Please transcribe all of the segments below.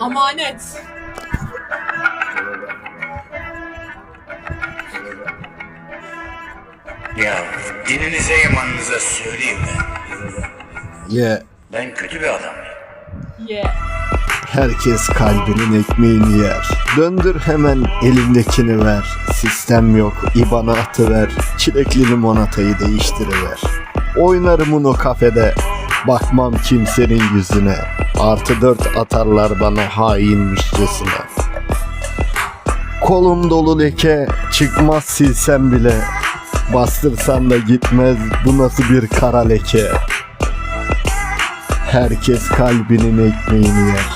Amanet. Ya dininize imanınıza söyleyeyim ben. Ye. Ben kötü bir adamım. Yeah. Herkes kalbinin ekmeğini yer. Döndür hemen elindekini ver. Sistem yok, ibana atıver. Çilekli limonatayı değiştiriver. Oynarım onu kafede. Bakmam kimsenin yüzüne. Artı dört atarlar bana hainmişçesine. Kolum dolu leke, çıkmaz silsem bile. Bastırsan da gitmez, bu nasıl bir kara leke. Herkes kalbinin ekmeğini yer.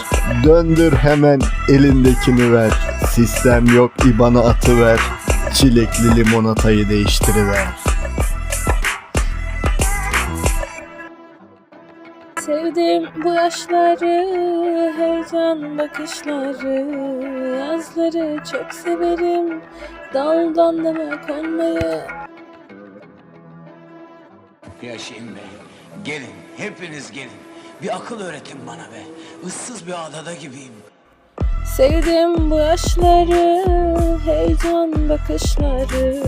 Döndür hemen elindekini ver. Sistem yok ibana atıver. Çilekli limonatayı değiştiriver. Sevdim bu yaşları, heyecan bakışları, yazları çok severim, daldan dala konmayı. Ya Şirin Bey, gelin, hepiniz gelin. Bir akıl öğretin bana be. Issız bir adada gibiyim. Sevdim bu yaşları, heyecan bakışları,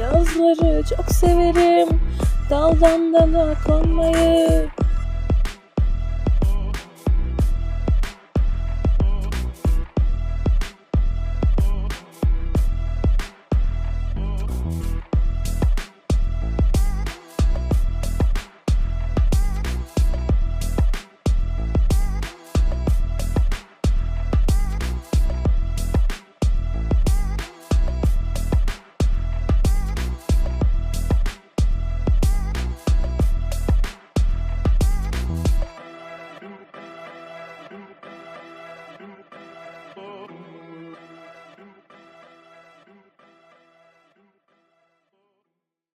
yazları çok severim, daldan dala konmayı.